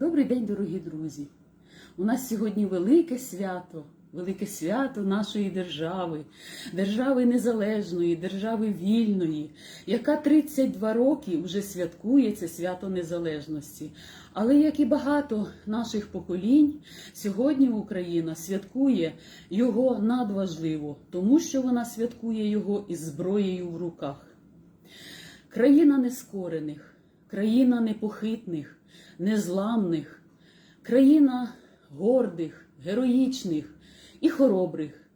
Добрий день, дорогі друзі! У нас сьогодні велике свято, велике свято нашої держави, держави незалежної, держави вільної, яка 32 роки вже святкує це свято незалежності. Але як і багато наших поколінь, сьогодні Україна святкує його надважливо, тому що вона святкує його із зброєю в руках. Країна нескорених, країна непохитних, незламних, країна гордих, героїчних і хоробрих,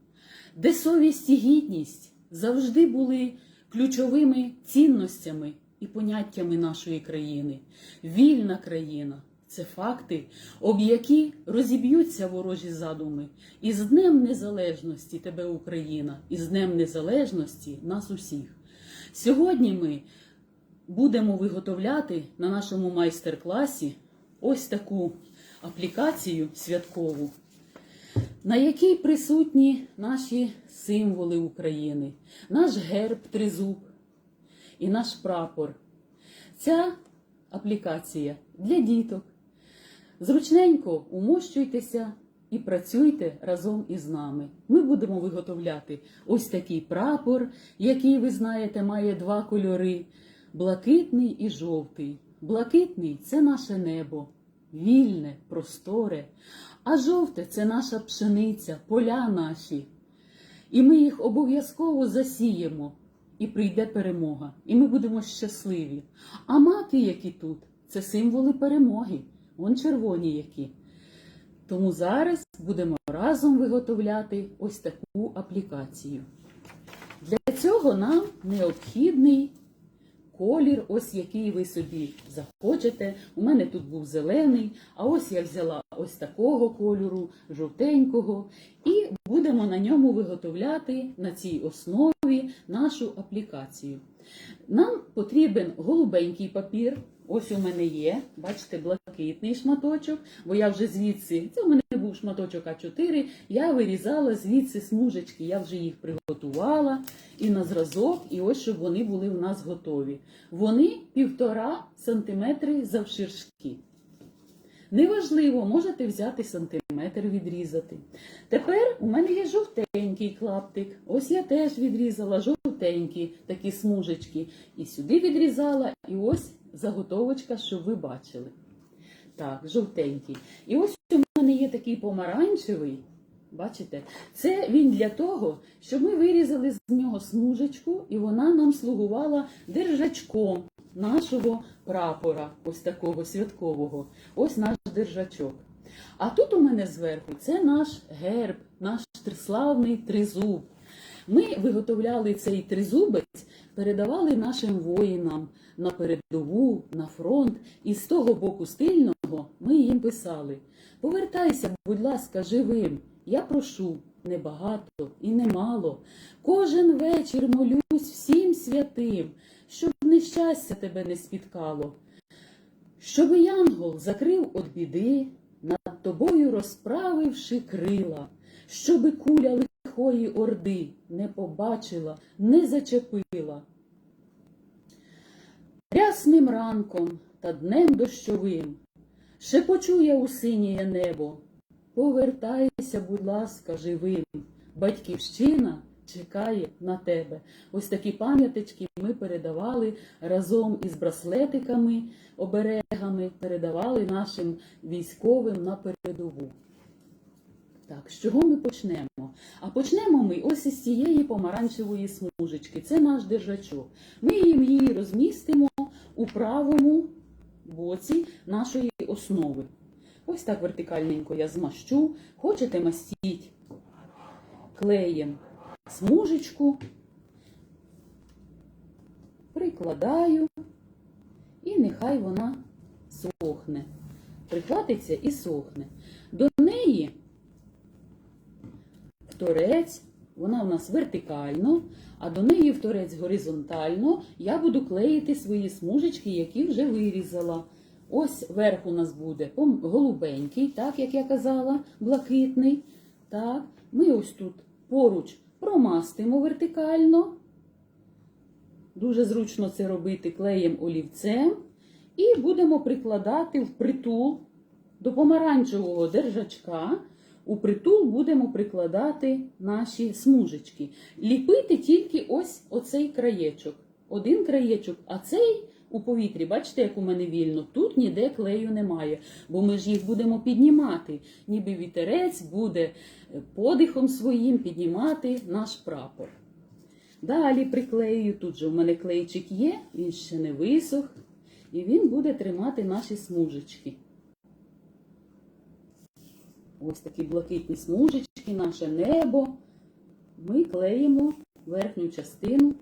де совість і гідність завжди були ключовими цінностями і поняттями нашої країни. Вільна країна це факти, об які розіб'ються ворожі задуми. І з Днем Незалежності тебе Україна, і з Днем Незалежності нас усіх. Сьогодні ми будемо виготовляти на нашому майстер-класі ось таку аплікацію святкову, на якій присутні наші символи України, наш герб тризуб і наш прапор. Ця аплікація для діток. Зручненько умощуйтеся і працюйте разом із нами. Ми будемо виготовляти ось такий прапор, який, ви знаєте, має два кольори блакитний і жовтий. Блакитний це наше небо, вільне, просторе, а жовте це наша пшениця, поля наші. І ми їх обов'язково засіємо, і прийде перемога, і ми будемо щасливі. А маки, які тут, це символи перемоги. Вон червоні які. Тому зараз будемо разом виготовляти ось таку аплікацію. Для цього нам необхідний колір, ось який ви собі захочете. У мене тут був зелений, а ось я взяла ось такого кольору, жовтенького, і будемо на ньому виготовляти на цій основі нашу аплікацію. Нам потрібен голубенький папір. Ось у мене є, бачите, блакитний шматочок, бо я вже звідси, це у мене був шматочок А4, я вирізала звідси смужечки, я вже їх приготувала і на зразок, і ось щоб вони були у нас готові. Вони півтора сантиметри завширшки. Неважливо, можете взяти сантиметр відрізати. Тепер у мене є жовтенький клаптик. Ось я теж відрізала жовтенькі такі смужечки. І сюди відрізала, і ось заготовочка, щоб ви бачили. Так, жовтенький. І ось у мене є такий помаранчевий. Бачите? Це він для того, щоб ми вирізали з нього смужечку, і вона нам слугувала держачком нашого прапора, ось такого святкового. Ось наш держачок. А тут у мене зверху це наш герб, наш славний тризуб. Ми виготовляли цей тризубець, передавали нашим воїнам на передову, на фронт, і з того боку стильного ми їм писали: Повертайся, будь ласка, живим. Я прошу небагато і немало. Кожен вечір молюсь всім святим, щоб нещастя тебе не спіткало. Щоби янгол закрив от біди, над тобою розправивши крила, щоби куля лихої орди не побачила, не зачепила. Рясним ранком та днем дощовим шепочує у синє небо. Повертайся, будь ласка, живим. Батьківщина чекає на тебе. Ось такі пам'яточки ми передавали разом із браслетиками, оберегами, передавали нашим військовим на передову. Так, з чого ми почнемо? А почнемо ми ось із цієї помаранчевої смужечки. Це наш держачок. Ми її розмістимо у правому боці нашої основи. Ось так вертикальненько я змащу. Хочете мастіть клеєм смужечку, прикладаю, і нехай вона сохне. Прихватиться і сохне. До неї вторець, вона у нас вертикально, а до неї вторець горизонтально. Я буду клеїти свої смужечки, які вже вирізала. Ось верх у нас буде голубенький, так як я казала, блакитний. Так, Ми ось тут поруч промастимо вертикально. Дуже зручно це робити клеєм олівцем. І будемо прикладати впритул до помаранчевого держачка у притул будемо прикладати наші смужечки. Ліпити тільки ось оцей краєчок. Один краєчок, а цей у повітрі, бачите, як у мене вільно, тут ніде клею немає, бо ми ж їх будемо піднімати, ніби вітерець буде е, подихом своїм піднімати наш прапор. Далі приклею, тут же у мене клейчик є, він ще не висох, і він буде тримати наші смужечки. Ось такі блакитні смужечки, наше небо. Ми клеїмо верхню частину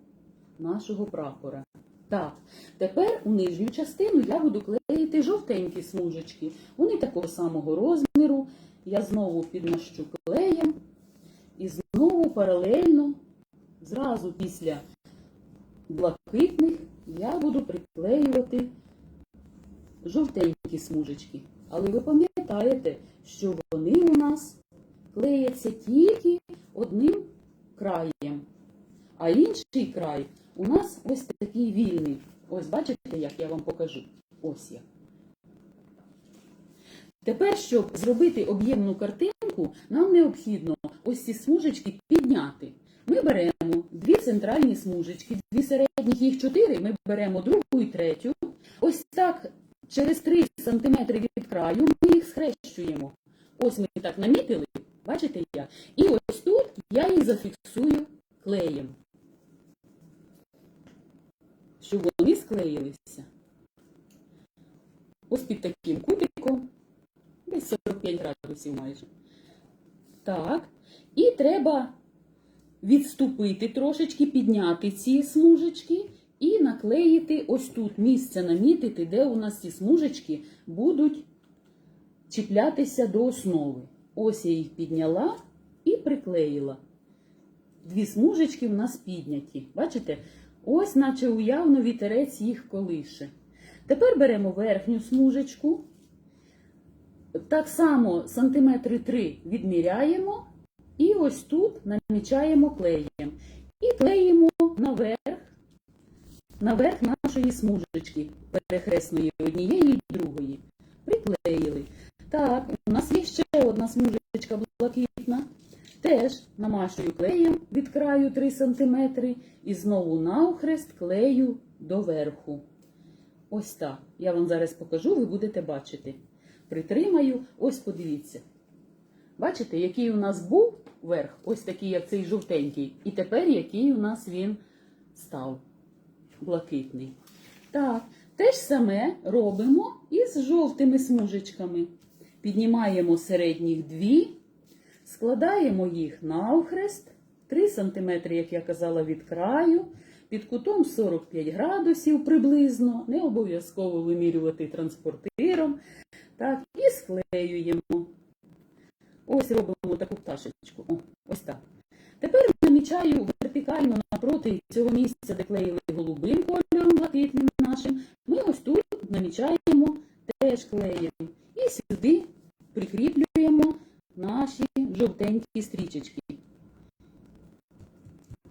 нашого прапора. Так, тепер у нижню частину я буду клеїти жовтенькі смужечки. Вони такого самого розміру. Я знову підмащу клеєм і знову паралельно, зразу після блакитних, я буду приклеювати жовтенькі смужечки. Але ви пам'ятаєте, що вони у нас клеяться тільки одним краєм. А інший край у нас ось такий вільний. Ось бачите, як я вам покажу. Ось як. Тепер, щоб зробити об'ємну картинку, нам необхідно ось ці смужечки підняти. Ми беремо дві центральні смужечки, дві середніх, їх чотири, ми беремо другу і третю. Ось так через 3 см від краю ми їх схрещуємо. Ось ми так намітили, бачите як? І ось тут я їх зафіксую клеєм. Щоб вони склеїлися. Ось під таким кутиком, десь 45 градусів майже. Так. І треба відступити трошечки, підняти ці смужечки і наклеїти ось тут місце намітити, де у нас ці смужечки будуть чіплятися до основи. Ось я їх підняла і приклеїла. Дві смужечки в нас підняті. Бачите? Ось, наче уявно, вітерець їх колише. Тепер беремо верхню смужечку. Так само сантиметри 3 відміряємо. І ось тут намічаємо клеєм. І клеїмо наверх, наверх нашої смужечки перехресної однієї і другої. Приклеїли. Так, у нас є ще одна смужечка блакитна. Теж намашую клеєм від краю 3 см і знову навхрест клею доверху. Ось так. Я вам зараз покажу, ви будете бачити. Притримаю, ось подивіться. Бачите, який у нас був верх, ось такий, як цей жовтенький, і тепер який у нас він став блакитний. Так, те ж саме робимо із жовтими смужечками. Піднімаємо середніх дві, складаємо їх навхрест, 3 см, як я казала, від краю, під кутом 45 градусів приблизно, не обов'язково вимірювати транспортиром. Так, і склеюємо. Ось робимо таку пташечку. О, ось так. Тепер намічаю вертикально напроти цього місця, де клеїли голубим кольором, блакитним нашим. Ми ось тут намічаємо теж клеєм. І сюди прикріплюємо наші жовтенькі стрічечки.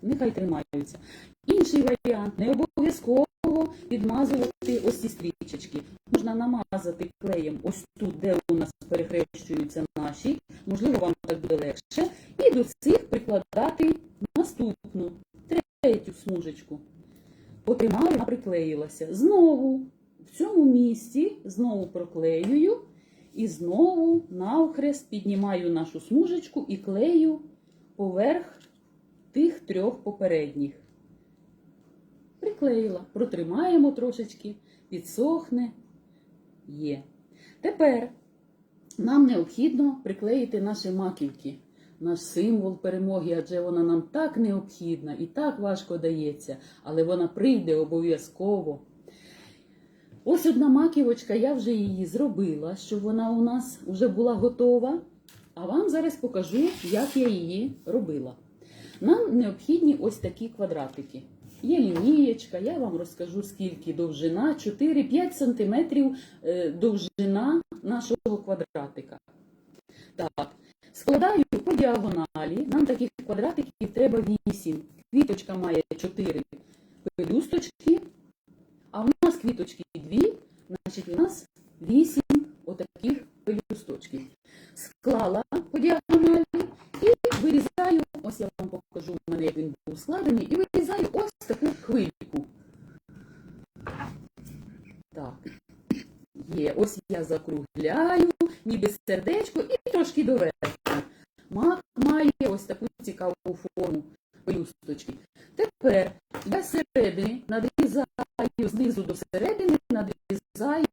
Нехай тримаються. Інший варіант не обов'язково підмазувати ось ці стрічечки. Можна намазати клеєм ось тут, де у нас перехрещуються наші. Можливо, вам так буде легше. І до цих прикладати наступну, третю смужечку. Потримала, вона приклеїлася. Знову в цьому місці знову проклеюю і знову навхрест піднімаю нашу смужечку і клею поверх тих трьох попередніх. Приклеїла, протримаємо трошечки, підсохне. Є. Тепер нам необхідно приклеїти наші маківки, наш символ перемоги, адже вона нам так необхідна і так важко дається, але вона прийде обов'язково. Ось одна маківочка, я вже її зробила, щоб вона у нас вже була готова. А вам зараз покажу, як я її робила. Нам необхідні ось такі квадратики. Є лінієчка, я вам розкажу, скільки довжина, 4-5 см е, довжина нашого квадратика. Так, складаю по діагоналі. Нам таких квадратиків треба 8. Квіточка має 4 пелюсточки, а в нас квіточки 2, значить у нас 8 отаких ось я вам покажу в мене, як він був складений, і вирізаю ось таку хвильку. Так. Є, ось я закругляю, ніби сердечко і трошки доверху. Мак має ось таку цікаву форму пелюсточки. Тепер я зсередини надрізаю знизу до середини, надрізаю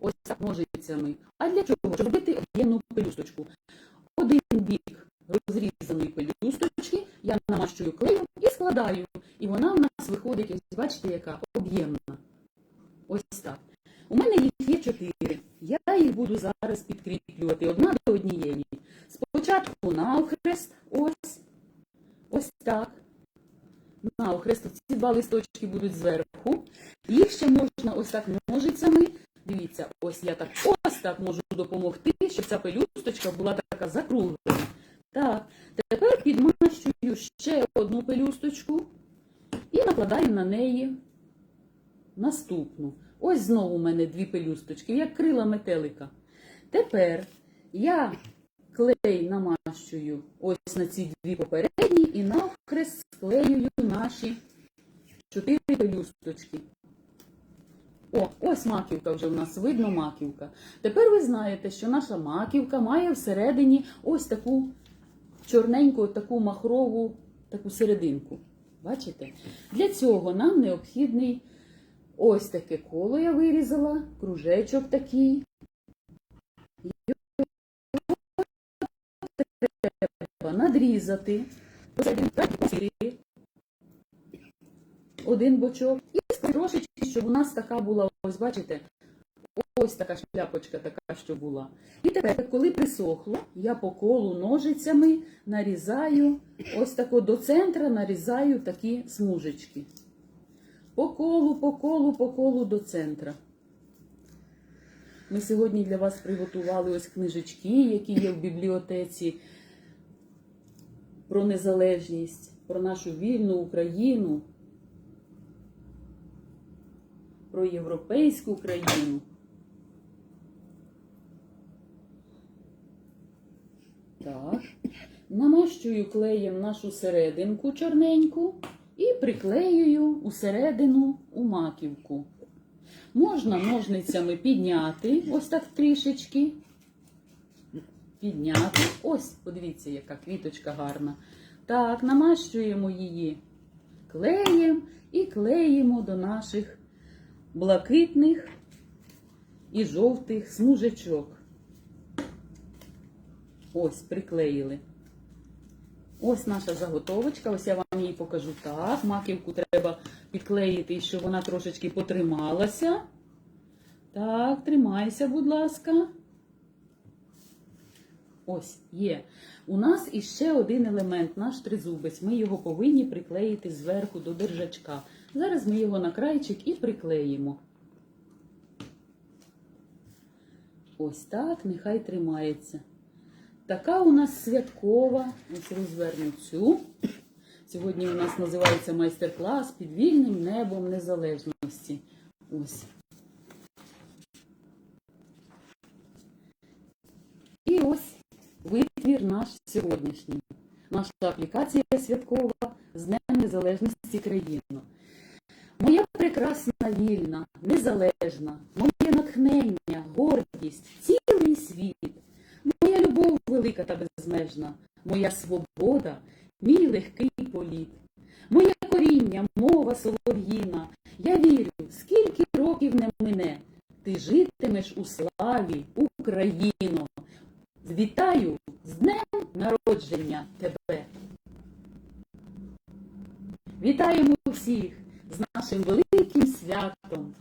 ось так ножицями. А для чого? Щоб робити об'ємну пелюсточку. Один бік розрізаної пелюсточки я намащую клеєм і складаю. І вона в нас виходить, ось бачите, яка об'ємна. Ось так. У мене їх є чотири. Я їх буду зараз підкріплювати одна до однієї. Спочатку навхрест, ось, ось так. Навхрест, ці два листочки будуть зверху. Їх ще можна ось так ножицями. Дивіться, ось я так ось так можу допомогти, щоб ця пелюсточка була така закруглена. Так, тепер підмащую ще одну пелюсточку і накладаю на неї наступну. Ось знову у мене дві пелюсточки, як крила метелика. Тепер я клей намащую ось на ці дві попередні і навхрест склеюю наші чотири пелюсточки. О, ось маківка вже у нас видно маківка. Тепер ви знаєте, що наша маківка має всередині ось таку чорненьку, таку махрову таку серединку. Бачите? Для цього нам необхідний ось таке коло я вирізала, кружечок такий. Так, один бочок і трошечки, щоб у нас така була, ось бачите, ось така шляпочка, така, що була. І тепер, коли присохло, я по колу ножицями нарізаю, ось тако до центра нарізаю такі смужечки. По колу, по колу, по колу до центра. Ми сьогодні для вас приготували ось книжечки, які є в бібліотеці про незалежність, про нашу вільну Україну, про європейську країну. Так. Намащую клеєм нашу серединку чорненьку і приклеюю усередину у маківку. Можна ножницями підняти, ось так трішечки. Підняти. Ось, подивіться, яка квіточка гарна. Так, намащуємо її клеєм і клеїмо до наших блакитних і жовтих смужечок. Ось, приклеїли. Ось наша заготовочка, ось я вам її покажу так. Маківку треба підклеїти, щоб вона трошечки потрималася. Так, тримайся, будь ласка. Ось є. У нас іще один елемент, наш тризубець. Ми його повинні приклеїти зверху до держачка. Зараз ми його на крайчик і приклеїмо. Ось так, нехай тримається. Така у нас святкова, ось розверну цю. Сьогодні у нас називається майстер-клас під вільним небом незалежності. Ось. І ось витвір наш сьогоднішній. Наша аплікація святкова з Днем Незалежності країни. Моя прекрасна вільна, незалежна, моє натхнення, гордість, цілий світ. Моя любов велика та безмежна, моя свобода, мій легкий політ. Моє коріння, мова солов'їна. Я вірю, скільки років не мине, ти житимеш у славі, Україно. Вітаю з днем народження тебе. Вітаємо всіх з нашим великим святом.